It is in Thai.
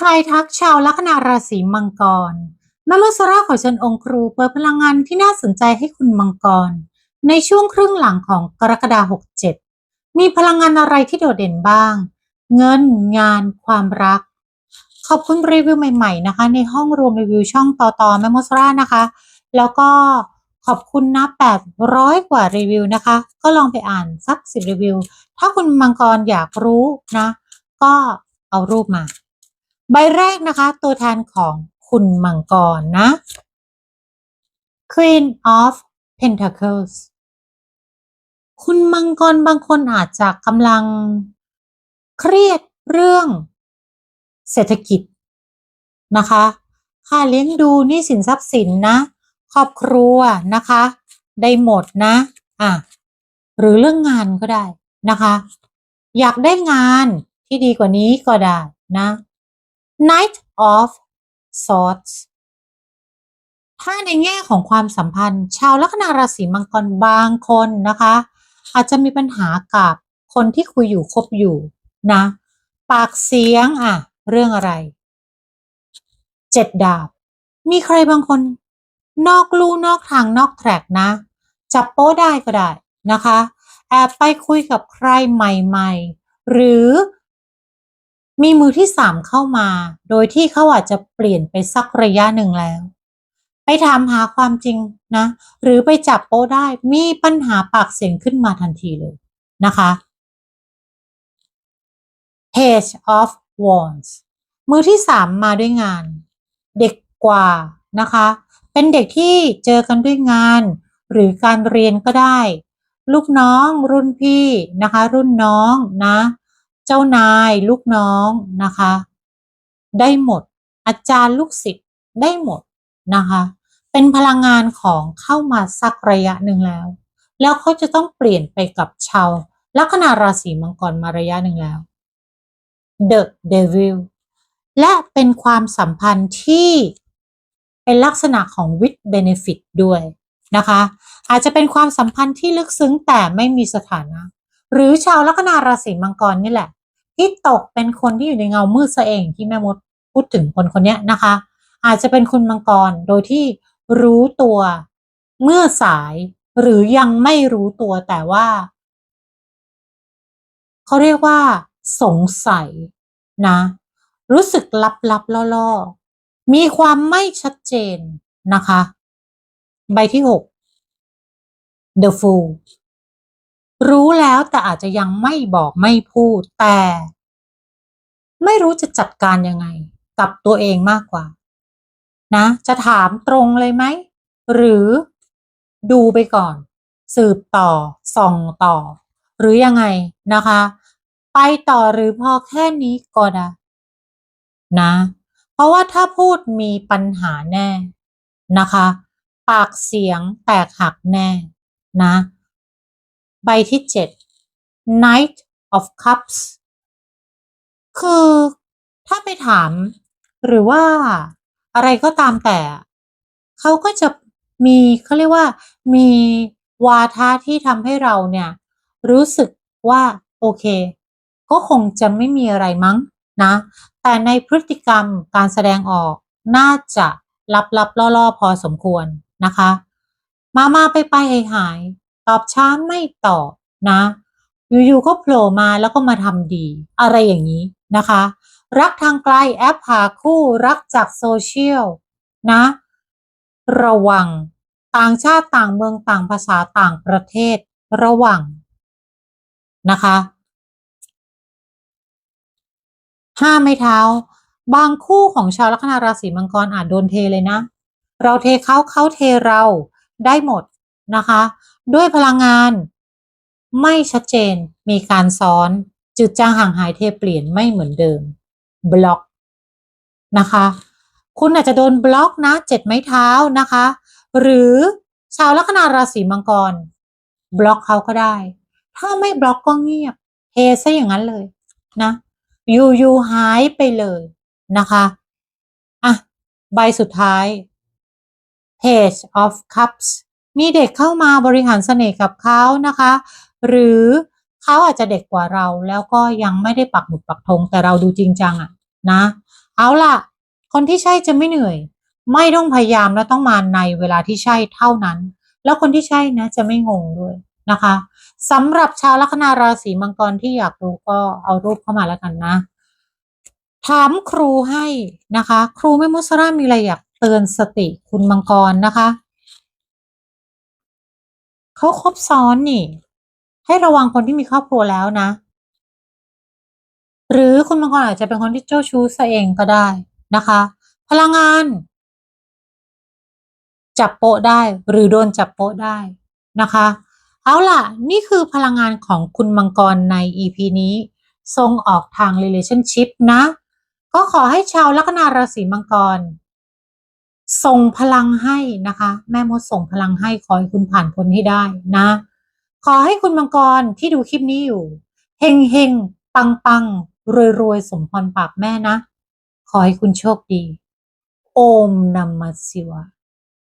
ทายทักชาวลัคนาราศีมังกรแม่มดสราขอเชิญองค์ครูเปิดพลังงานที่น่าสนใจให้คุณมังกร ในช่วงครึ่งหลังของกรกฎาคม67 มีพลังงานอะไรที่โดดเด่นบ้าง เงินงาน ความรัก ขอบคุณรีวิวใหม่ๆนะคะ ในห้องรวมรีวิวช่องต่อต่อแม่มดสรานะคะ แล้วก็ขอบคุณนะ800 กว่ารีวิวนะคะ ก็ลองไปอ่านสักสิบรีวิว ถ้าคุณมังกรอยากรู้นะ ก็เอารูปมา ใบแรกนะคะ ตัวแทนของคุณมังกรนะ Queen of Pentacles คุณมังกรบางคนอาจจะกำลังเครียดเรื่องเศรษฐกิจนะคะ ค่าเลี้ยงดูนี้สินทรัพย์สินนะ ครอบครัวนะคะ ได้หมดนะ อะ หรือเรื่องงานก็ได้นะคะ อยากได้งานที่ดีกว่านี้ก็ได้นะ Knight of Swords ถ้าในแง่ของความสัมพันธ์ ชาวลัคนาราศีมังกรบางคนนะคะ อาจจะมีปัญหากับคนที่คุยอยู่คบอยู่นะ ปากเสียงอะ เรื่องอะไร เจ็ดดาบ มีใครบางคน นอกลู่นอกทางนอกแทร็กนะ จับโป้ได้ก็ได้นะคะ แอบไปคุยกับใครใหม่ ๆ หรือ มีมือที่สามเข้ามา โดยที่เขาอาจจะเปลี่ยนไปสักระยะหนึ่งแล้ว ไปถามหาความจริงนะ หรือไปจับโป้ได้มีปัญหาปากเสียงขึ้นมาทันทีเลยนะคะ Page of Wands มือที่สามมาด้วยงาน เด็กกว่านะคะ เป็นเด็กที่เจอกันด้วยงาน หรือการเรียนก็ได้ ลูกน้องรุ่นพี่นะคะ รุ่นน้องนะ เจ้านายลูกน้องนะคะ ได้หมด อาจารย์ลูกศิษย์ได้หมดนะคะ เป็นพลังงานของเข้ามาสักระยะหนึ่งแล้ว แล้วเขาจะต้องเปลี่ยนไปกับชาวลัคนาราศีมังกรมาระยะหนึ่งแล้ว The Devil และเป็นความสัมพันธ์ที่เป็นลักษณะของ with benefit ด้วยนะคะ อาจจะเป็นความสัมพันธ์ที่ลึกซึ้งแต่ไม่มีสถานะ หรือชาวลัคนาราศีมังกรนี่แหละ ที่ตกเป็นคนที่อยู่ในเงามืดซะเองที่แม่มดพูดถึงคนคนนี้นะคะ อาจจะเป็นคุณมังกรโดยที่รู้ตัวเมื่อสายหรือยังไม่รู้ตัวแต่ว่า เขาเรียกว่า สงสัยนะ รู้สึกลับลับล่อล่อๆมีความไม่ชัดเจนนะคะ ใบที่หก The Fool รู้แล้วแต่อาจจะยังไม่บอกไม่พูดแต่ ไม่รู้จะจัดการยังไง กับตัวเองมากกว่า นะ จะถามตรงเลยไหม หรือดูไปก่อน สืบต่อ ส่องต่อ หรือยังไงนะคะ ไปต่อหรือพอแค่นี้ก็ได้นะ เพราะว่าถ้าพูดมีปัญหาแน่นะคะ ปากเสียงแตกหักแน่นะ ใบที่เจ็ด Knight of Cups คือถ้าไปถาม หรือว่าอะไรก็ตามแต่ เขาก็จะมีเขาเรียกว่ามีวาทะที่ทำให้เราเนี่ย รู้สึกว่าโอเค ก็คงจะไม่มีอะไรมั้งนะ แต่ในพฤติกรรมการแสดงออกน่าจะลับลับล่อๆ พอสมควรนะคะ มามาไปไปหายหาย อบช้าไม่ตอบนะ อยู่ๆก็โผล่มาแล้วก็มาทำดี อะไรอย่างนี้นะคะ รักทางไกลแอปหาคู่รักจากโซเชียลนะ ระวังต่างชาติต่างเมืองต่างภาษาต่างประเทศระวังนะคะห้าไม้เท้า บางคู่ของชาวลัคนาราศีมังกรอาจโดนเทเลยนะ เราเทเขาเขาเทเราได้หมดนะคะ ด้วยพลังงาน ไม่ชัดเจน มีการซ้อนจืดจางห่างหายเทเปลี่ยนไม่เหมือนเดิม บล็อกนะคะ คุณอาจจะโดนบล็อกนะเจ็ดไม้เท้านะคะ หรือชาวลัคนาราศีมังกร บล็อกเขาก็ได้ ถ้าไม่บล็อกก็เงียบเทซะอย่างนั้นเลยนะอยู่อยู่หายไปเลยนะคะอะใบสุดท้าย Page of Cups มีเด็กเข้ามาบริหารเสน่ห์กับเขานะคะ หรือเขาอาจจะเด็กกว่าเราแล้วก็ยังไม่ได้ปักหมุดปักธงแต่เราดูจริงจังอะนะ เอาล่ะ คนที่ใช่จะไม่เหนื่อย ไม่ต้องพยายามแล้วต้องมาในเวลาที่ใช่เท่านั้น แล้วคนที่ใช่นะจะไม่งงด้วยนะคะสำหรับชาวลัคนาราศีมังกรที่อยากรู้ก็เอารูปเข้ามาแล้วกันนะ ถามครูให้นะคะ ครูแม่มุสรามีอะไรอยากเตือนสติคุณมังกรนะคะ เขาครบซ้อนนี่ ให้ระวังคนที่มีครอบครัวแล้วนะ หรือคุณมังกรอาจจะเป็นคนที่เจ้าชู้ซะเองก็ได้นะคะ พลังงาน จับโปะได้หรือโดนจับโปะได้นะคะ เอาล่ะ นี่คือพลังงานของคุณมังกรใน EP นี้ทรงออกทาง relationship นะ ก็ขอให้ชาวลัคนาราศีมังกร ส่งพลังให้นะคะ แม่มดส่งพลังให้ขอให้คุณผ่านพ้นให้ได้นะ ขอให้คุณมังกรที่ดูคลิปนี้อยู่เฮงเฮงปังปังรวยรวยสมพรปากแม่นะ ขอให้คุณโชคดี โอมนัมมศิวะ